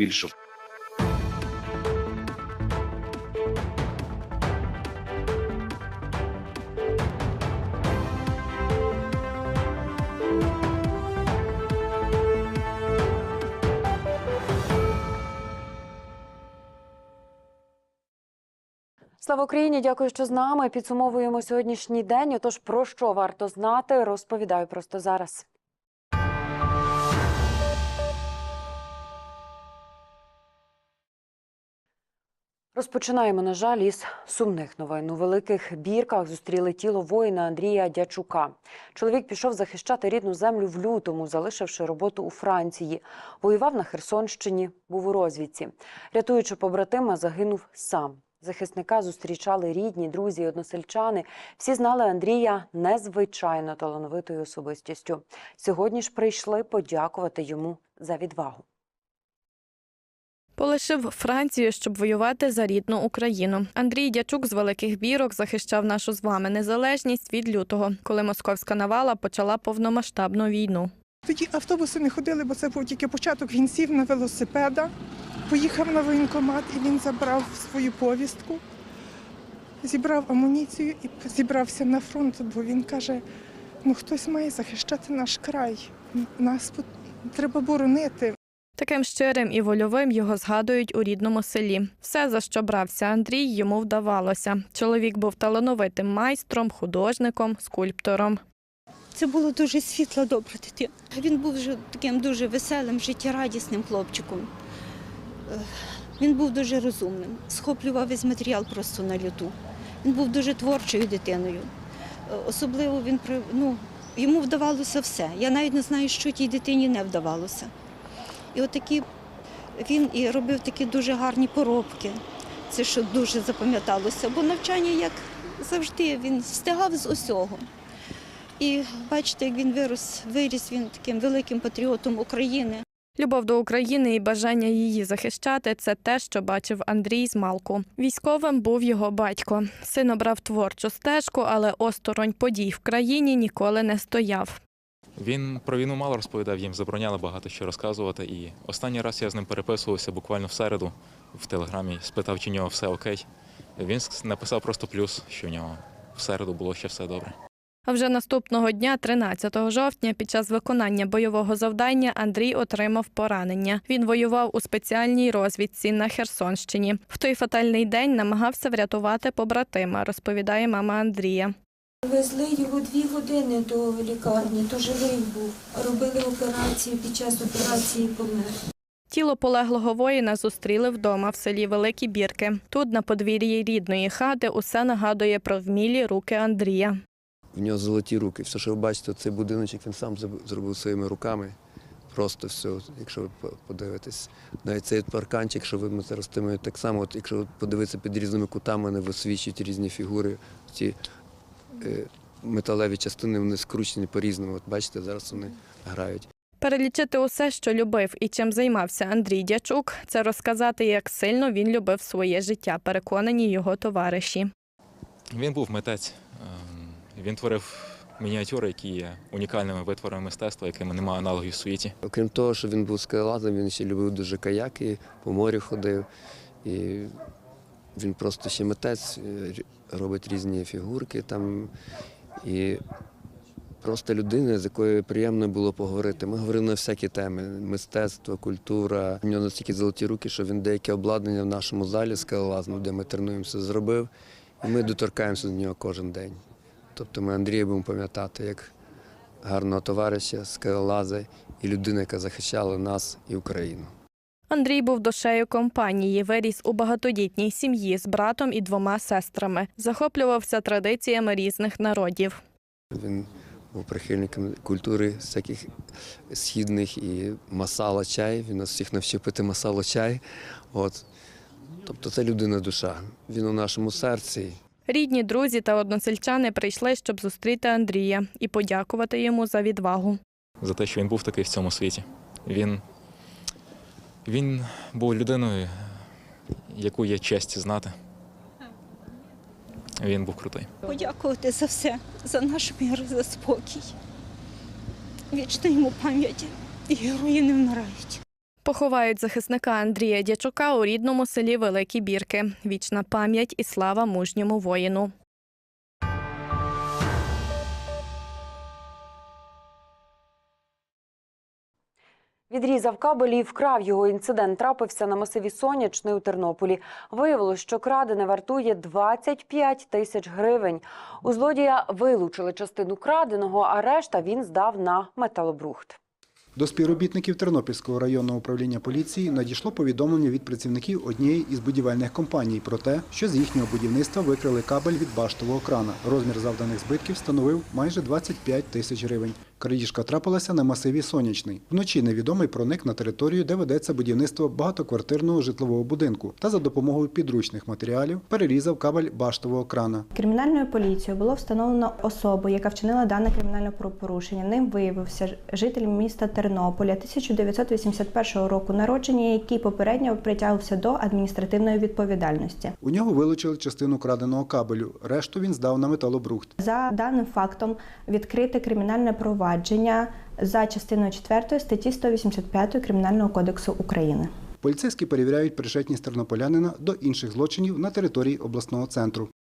більше. Слава Україні! Дякую, що з нами. Підсумовуємо сьогоднішній день. Отож, про що варто знати, розповідаю просто зараз. Розпочинаємо, на жаль, із сумних новин. У великих бірках зустріли тіло воїна Андрія Дячука. Чоловік пішов захищати рідну землю в лютому, залишивши роботу у Франції. Воював на Херсонщині, був у розвідці. Рятуючи побратима, загинув сам. Захисника зустрічали рідні, друзі, і односельчани. Всі знали Андрія незвичайно талановитою особистістю. Сьогодні ж прийшли подякувати йому за відвагу. Полишив Францію, щоб воювати за рідну Україну. Андрій Дячук з великих бірок захищав нашу з вами незалежність від лютого, коли московська навала почала повномасштабну війну. Тоді автобуси не ходили, бо це був тільки початок. Він сів на велосипеда, поїхав на воєнкомат і він забрав свою повістку, зібрав амуніцію і зібрався на фронт, бо він каже: ну хтось має захищати наш край. Нас треба боронити. Таким щирим і вольовим його згадують у рідному селі. Все, за що брався Андрій, йому вдавалося. Чоловік був талановитим майстром, художником, скульптором. Це було дуже світла, добра дитина. Він був таким дуже веселим, життєрадісним хлопчиком. Е, Він був дуже розумним, схоплював весь матеріал просто на люту. Він був дуже творчою дитиною. Е, Особливо він ну, йому вдавалося все. Я навіть не знаю, що тій дитині не вдавалося. І отакі він і робив такі дуже гарні поробки. Це що дуже запам'яталося, бо навчання, як завжди, він встигав з усього. І бачите, як він вирос, виріс він таким великим патріотом України. Любов до України і бажання її захищати це те, що бачив Андрій з Малку. Військовим був його батько. Син обрав творчу стежку, але осторонь подій в країні ніколи не стояв. Він про війну мало розповідав, їм забороняли багато що розказувати. І останній раз я з ним переписувався буквально в середу в телеграмі, спитав, чи в нього все окей. Він написав просто плюс, що в нього в середу було ще все добре. А вже наступного дня, 13 жовтня, під час виконання бойового завдання Андрій отримав поранення. Він воював у спеціальній розвідці на Херсонщині. В той фатальний день намагався врятувати побратима, розповідає мама Андрія. Везли його дві години до лікарні, то живий був. Робили операцію, під час операції помер. Тіло полеглого воїна зустріли вдома в селі Великі Бірки. Тут, на подвір'ї рідної хати, усе нагадує про вмілі руки Андрія. В нього золоті руки. Все, що ви бачите, цей будиночок він сам зробив своїми руками. Просто все, якщо ви подивитесь. Навіть цей парканчик, що ви зараз тими, так само, от, якщо подивитися під різними кутами, вони висвічують різні фігури. Ці металеві частини вони скручені по-різному. От бачите, зараз вони грають. Перелічити усе, що любив і чим займався Андрій Дячук, це розказати, як сильно він любив своє життя, переконані його товариші. Він був митець. ем, Він творив мініатюри, які є унікальними витворами мистецтва, якими немає аналогів в світі. Окрім того, що він був скалолазом, він ще любив дуже каяки, по морю ходив. І він просто ще митець, е, робить різні фігурки там. І просто людина, з якою приємно було поговорити. Ми говорили на всякі теми: мистецтво, культура. У нього настільки золоті руки, що він деяке обладнання в нашому залі скалолазну, де ми тренуємося, зробив. І ми доторкаємося до нього кожен день. Тобто ми Андрія будемо пам'ятати як гарного товариша, скалолаза і людина, яка захищала нас і Україну. Андрій був душею компанії, виріс у багатодітній сім'ї з братом і двома сестрами. Захоплювався традиціями різних народів. Він був прихильником культури всяких східних і масала чай. Він нас всіх навчив пити масало чай. От. Тобто це людина душа. Він у нашому серці. Рідні, друзі та односельчани прийшли, щоб зустріти Андрія і подякувати йому за відвагу. за те, що він був такий в цьому світі. Він, він був людиною, яку є честь знати. Він був крутий. Подякувати за все, за наш мир, за спокій. Вічна йому пам'ять. І герої не вмирають. Поховають захисника Андрія Дячука у рідному селі Великі Бірки. Вічна пам'ять і слава мужньому воїну. Відрізав кабель і вкрав його. Інцидент трапився на масиві Сонячний у Тернополі. Виявилось, що крадене вартує 25 тисяч гривень. У злодія вилучили частину краденого, а решта він здав на металобрухт. До співробітників Тернопільського районного управління поліції надійшло повідомлення від працівників однієї із будівельних компаній про те, що з їхнього будівництва викрили кабель від баштового крана. Розмір завданих збитків становив майже 25 тисяч гривень. Крадіжка трапилася на масиві Сонячний. Вночі невідомий проник на територію, де ведеться будівництво багатоквартирного житлового будинку, та за допомогою підручних матеріалів перерізав кабель баштового крана. Кримінальною поліцією було встановлено особу, яка вчинила дане кримінальне правопорушення. Ним виявився житель міста Тернополя 1981 року народження, який попередньо притягувався до адміністративної відповідальності. У нього вилучили частину краденого кабелю, решту він здав на металобрухт. За даним фактом відкрите кримінальне провадження за частиною 4 статті 185 Кримінального кодексу України. Поліцейські перевіряють причетність тернополянина до інших злочинів на території обласного центру. –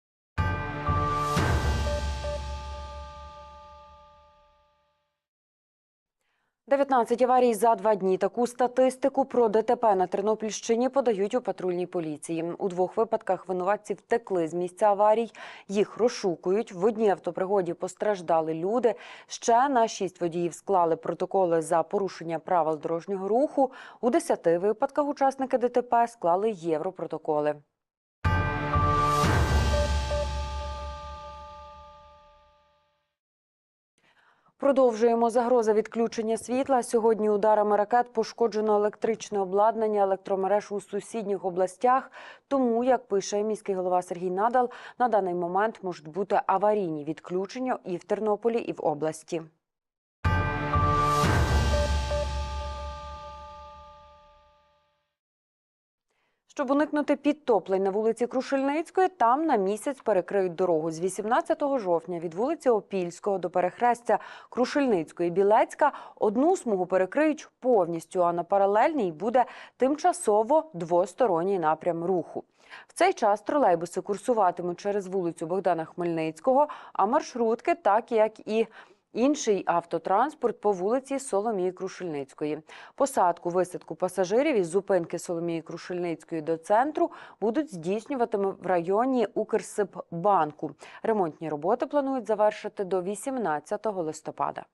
19 аварій за два дні. Таку статистику про ДТП на Тернопільщині подають у патрульній поліції. У двох випадках винуватці втекли з місця аварій. Їх розшукують. В одній автопригоді постраждали люди. Ще на шість водіїв склали протоколи за порушення правил дорожнього руху. У десяти випадках учасники ДТП склали європротоколи. Продовжуємо загроза відключення світла. Сьогодні ударами ракет пошкоджено електричне обладнання електромереж у сусідніх областях. Тому, як пише міський голова Сергій Надал, на даний момент можуть бути аварійні відключення і в Тернополі, і в області. Щоб уникнути підтоплень на вулиці Крушельницької, там на місяць перекриють дорогу з 18 жовтня від вулиці Опільського до перехрестя Крушельницької Білецька. Одну смугу перекриють повністю, а на паралельній буде тимчасово двосторонній напрям руху. В цей час тролейбуси курсуватимуть через вулицю Богдана Хмельницького, а маршрутки, так як і Інший автотранспорт по вулиці Соломії Крушельницької. Посадку, висадку пасажирів із зупинки Соломії Крушельницької до центру будуть здійснюватиме в районі Укрсиббанку. Ремонтні роботи планують завершити до 18 листопада.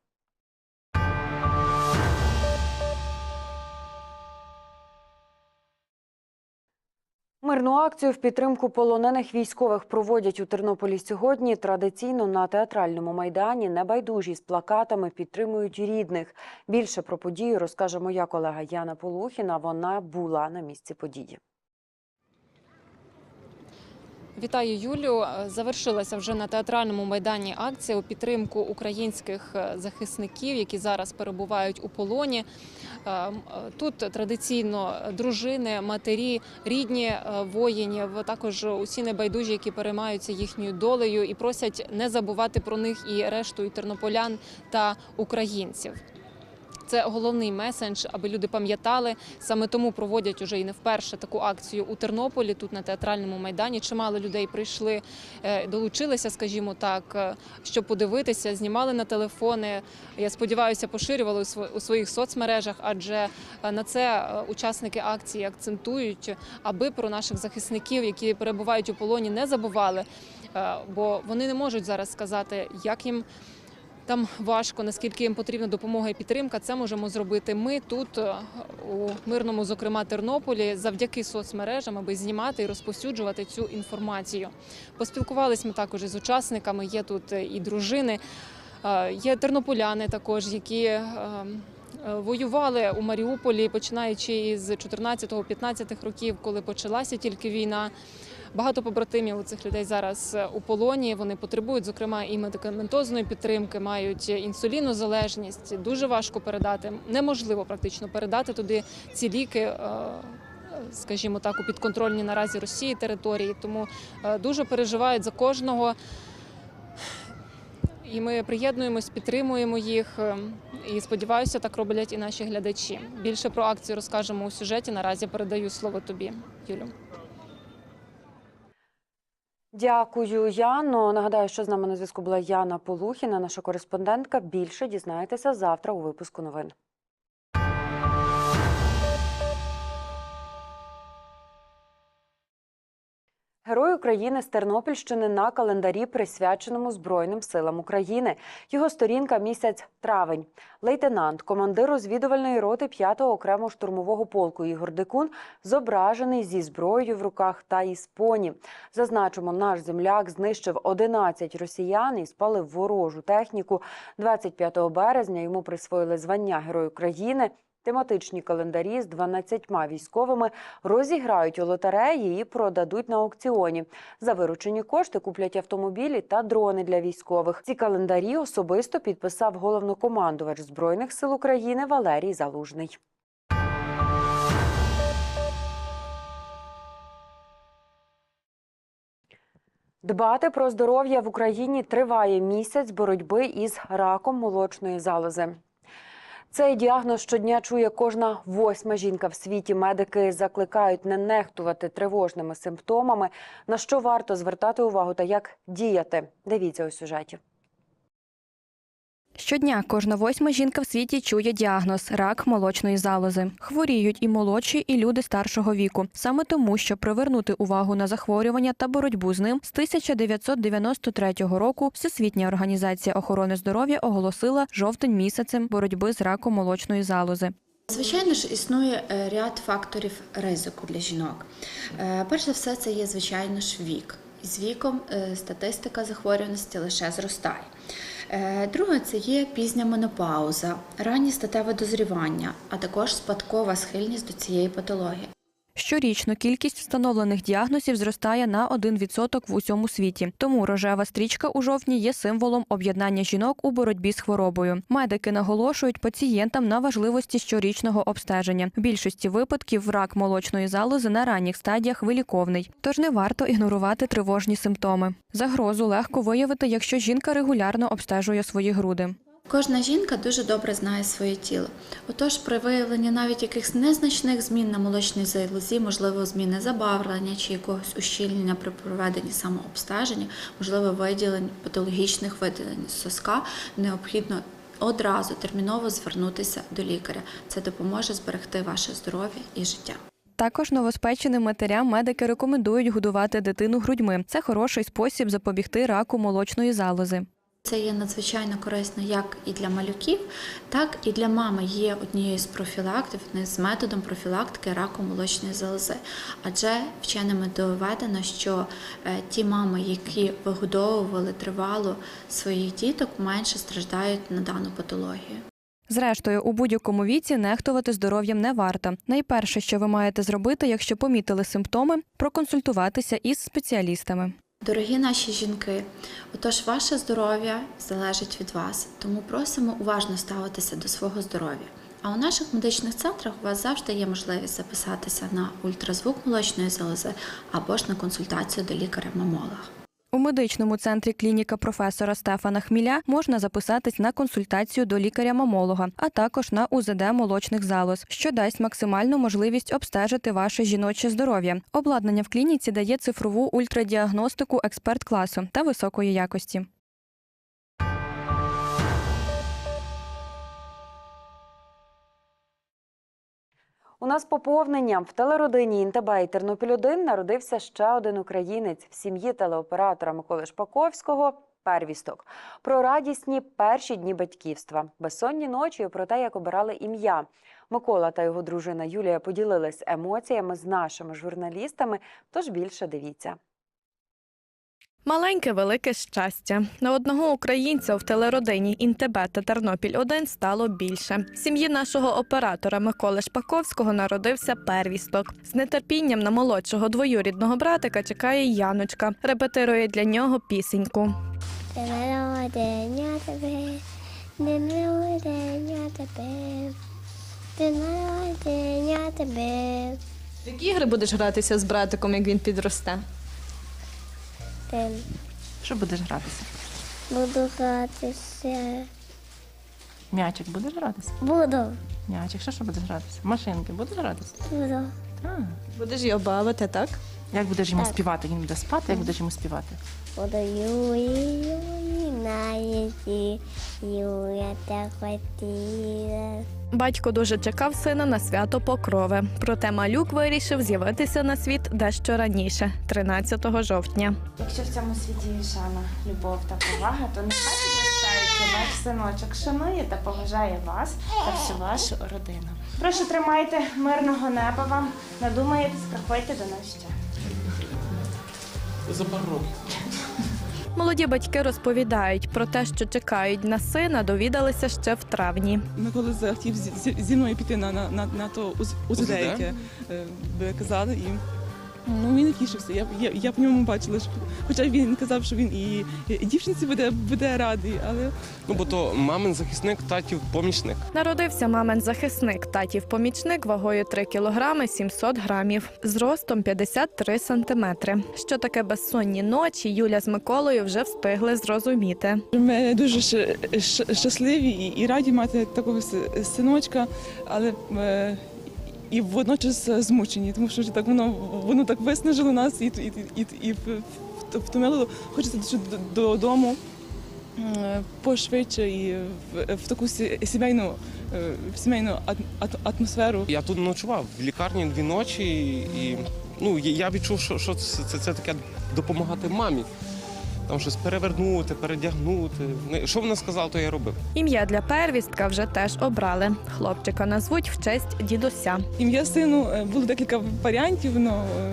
Мирну акцію в підтримку полонених військових проводять у Тернополі сьогодні. Традиційно на театральному майдані небайдужі з плакатами підтримують рідних. Більше про подію розкаже моя колега Яна Полухіна. Вона була на місці події. Вітаю Юлю. Завершилася вже на театральному майдані акція у підтримку українських е, захисників, які зараз перебувають у полоні. Е, м, е, Тут традиційно дружини, матері, рідні е, воїнів, також усі небайдужі, які переймаються їхньою долею і просять не забувати про них і решту і тернополян та українців. Це головний месендж, аби люди пам'ятали. Саме тому проводять уже і не вперше таку акцію у Тернополі, тут на театральному майдані. Чимало людей прийшли, е, долучилися, скажімо так, е, щоб подивитися, знімали на телефони. Я сподіваюся, поширювали у сво- у своїх соцмережах, адже е, на це учасники акції акцентують, аби про наших захисників, які перебувають у полоні, не забували. Бо вони не можуть зараз сказати, як їм там важко, наскільки їм потрібна допомога і підтримка. Це можемо зробити ми тут, е, у мирному, зокрема Тернополі, завдяки соцмережам, аби знімати і розповсюджувати цю інформацію. Поспілкувалися ми також із учасниками. Є тут і дружини, е, є тернополяни також, які. е, е, Воювали у Маріуполі, починаючи із 14-15 років, коли почалася тільки війна. Багато побратимів у цих людей зараз е, у полоні. Вони потребують, зокрема, і медикаментозної підтримки, мають інсулінозалежність. Дуже важко передати. Неможливо практично передати туди ці ліки. е, Скажімо так, у підконтрольній наразі Росії території, тому е, дуже переживають за кожного. І ми приєднуємось, підтримуємо їх. І сподіваюся, так роблять і наші глядачі. Більше про акцію розкажемо у сюжеті. Наразі передаю слово тобі, Юлю. Дякую, Яно. Нагадаю, що з нами на зв'язку була Яна Полухіна, наша кореспондентка. Більше дізнаєтеся завтра у випуску новин. Герой України з Тернопільщини на календарі, присвяченому Збройним силам України. Його сторінка місяць травень. Лейтенант, командир розвідувальної роти 5-го окремого штурмового полку Ігор Дикун зображений зі зброєю в руках та із поні. Зазначимо, наш земляк знищив 11 росіян і спалив ворожу техніку. 25 березня йому присвоїли звання Герой України. Тематичні календарі з 12 військовими розіграють у лотереї і продадуть на аукціоні. За виручені кошти куплять автомобілі та дрони для військових. Ці календарі особисто підписав головнокомандувач збройних сил України Валерій Залужний. Дбати про здоров'я в Україні триває місяць боротьби із раком молочної залози. Цей діагноз щодня чує кожна восьма жінка в світі. Медики закликають не нехтувати тривожними симптомами. На що варто звертати увагу та як діяти? Дивіться у сюжеті. Щодня кожна восьма жінка в світі чує діагноз рак молочної залози. Хворіють і молодші, і люди старшого віку. Саме тому, щоб привернути увагу на захворювання та боротьбу з ним, з 1993 року Всесвітня організація охорони здоров'я оголосила жовтень місяцем боротьби з раком молочної залози. Звичайно ж, існує е, ряд факторів ризику для жінок. Е, Перш за все, це є, звичайно ж, вік. З віком е, статистика захворюваності лише зростає. Е, Друге, це є пізня менопауза, раннє статеве дозрівання, а також спадкова схильність до цієї патології. Щорічно кількість встановлених діагнозів зростає на 1% в усьому світі. Тому рожева стрічка у жовтні є символом об'єднання жінок у боротьбі з хворобою. Медики наголошують пацієнтам на важливості щорічного обстеження. В більшості випадків рак молочної залози на ранніх стадіях виліковний, тож не варто ігнорувати тривожні симптоми. Загрозу легко виявити, якщо жінка регулярно обстежує свої груди. Кожна жінка дуже добре знає своє тіло. Отож, при виявленні навіть якихось незначних змін на молочній залозі, можливо, зміни забарвлення чи якогось ущільнення при проведенні самообстеження, можливо, виділень патологічних виділень соска, необхідно одразу терміново звернутися до лікаря. Це допоможе зберегти ваше здоров'я і життя. Також новоспеченим матерям медики рекомендують годувати дитину грудьми. Це хороший спосіб запобігти раку молочної залози. Це є надзвичайно корисно як і для малюків, так і для мами є однією з профілактик, з методом профілактики раку молочної залози. Адже вченими доведено, що е, ті мами, які вигодовували тривало своїх діток, менше страждають на дану патологію. Зрештою, у будь-якому віці нехтувати здоров'ям не варто. Найперше, що ви маєте зробити, якщо помітили симптоми, проконсультуватися із спеціалістами. Дорогі наші жінки, отож ваше здоров'я залежить від вас, тому просимо уважно ставитися до свого здоров'я. А у наших медичних центрах у вас завжди є можливість записатися на ультразвук молочної залози або ж на консультацію до лікаря-мамолога. У медичному центрі клініка професора Стефана Хміля можна записатись на консультацію до лікаря-мамолога, а також на УЗД молочних залоз, що дасть максимальну можливість обстежити ваше жіноче здоров'я. Обладнання в клініці дає цифрову ультрадіагностику експерт класу та високої якості. У нас поповнення в телеродині Інтебе і Тернопіль 1 народився ще один українець в сім'ї телеоператора Миколи Шпаковського. Первісток про радісні перші дні батьківства, безсонні ночі, і про те, як обирали ім'я. Микола та його дружина Юлія поділились емоціями з нашими журналістами. Тож більше дивіться. Маленьке велике щастя. На одного українця в телеродині Інтебе та Тернопіль 1 стало більше. В Сім'ї нашого оператора Миколи Шпаковського народився первісток. З нетерпінням на молодшого двоюрідного братика чекає Яночка. Репетирує для нього пісеньку. День народження тебе, день народження тебе, день народження тебе, В які ігри будеш гратися з братиком, як він підросте? День Що будеш гратися? Буду гратися. М'ячик будеш гратися? Буду. М'ячик, що що будеш гратися? Машинки будеш гратися? Буду. Так. Будеш його бавити, так? Як будеш йому Так. співати? Він буде спати, як будеш йому співати? Юлі, Юлі на язі. Юля так хотіла. Батько дуже чекав сина на свято Покрови. Проте малюк вирішив з'явитися на світ дещо раніше, 13 жовтня. Якщо в цьому світі є шана, любов та повага, то нехай підростаючи ваш синочок шанує та поважає вас та всю вашу родину. Прошу тримайте мирного неба вам, надумаєтесь, приходьте до нас ще. За пару років. Молоді батьки розповідають про те, що чекають на сина, довідалися ще в травні. Микола захотів зі, зі- зі мною піти на, на, на, на то УЗ- УЗД, яке е, ви казали, і ну, він не тішився. Я, я, я по ньому бачила, що, хоча він казав, що він і, і дівчинці буде, буде радий, але Ну, бо то мамин захисник, татів помічник. Народився мамин захисник, татів помічник вагою 3 кілограми 700 грамів, зростом 53 сантиметри. Що таке безсонні ночі, Юля з Миколою вже встигли зрозуміти. ми дуже щ- щ- щасливі і, і раді мати такого синочка, але е, і водночас змучені, тому що так воно воно так виснажило нас і, і, і, і втомило. Хочеться додому е, пошвидше і в, в таку сі- сімейну, е, в сімейну ат- ат- атмосферу. Я тут ночував в лікарні дві ночі, і ну, я відчув, що, що це, це, це таке допомагати мамі. Там щось перевернути, передягнути. Ну, Що вона сказала, то я робив. Ім'я для первістка вже теж обрали. Хлопчика назвуть в честь дідуся. Ім'я сину е, було декілька варіантів. Ну, е,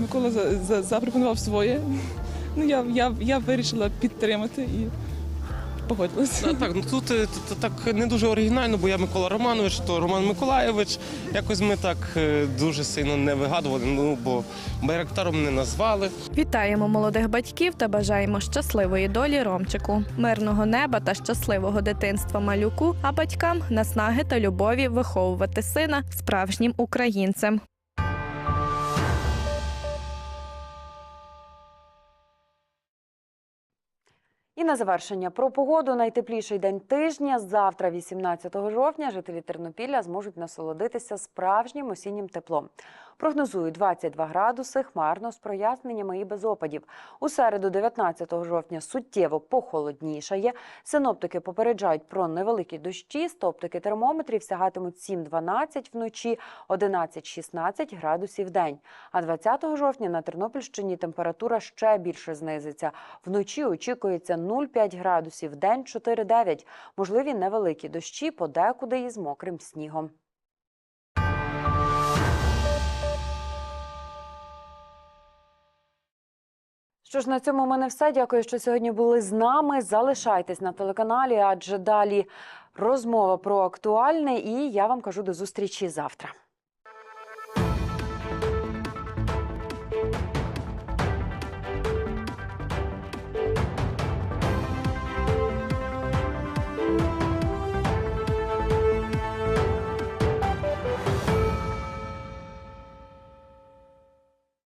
Микола за- за- запропонував своє. Ну, я, я, я вирішила підтримати і погодилася. Та, так, ну тут е, так не дуже оригінально, бо я Микола Романович, то Роман Миколаєвич. Якось ми так е, дуже сильно не вигадували, ну бо байрактаром не назвали. Вітаємо молодих батьків та бажаємо щасливої долі Ромчику, мирного неба та щасливого дитинства малюку, а батькам наснаги та любові виховувати сина справжнім українцем. І на завершення про погоду. Найтепліший день тижня. Завтра, 18 жовтня, жителі Тернопілля зможуть насолодитися справжнім осіннім теплом. Прогнозують 22 градуси, хмарно з проясненнями і без опадів. У середу, 19 жовтня, суттєво похолоднішає. Синоптики попереджають про невеликі дощі. Стоптики термометрів сягатимуть 7-12 вночі, 11-16 градусів день. А 20 жовтня на Тернопільщині температура ще більше знизиться. Вночі очікується 0,5 градусів, день 4,9. Можливі невеликі дощі, подекуди із мокрим снігом. Що ж, на цьому у мене все. Дякую, що сьогодні були з нами. Залишайтесь на телеканалі, адже далі розмова про актуальне. І я вам кажу до зустрічі завтра.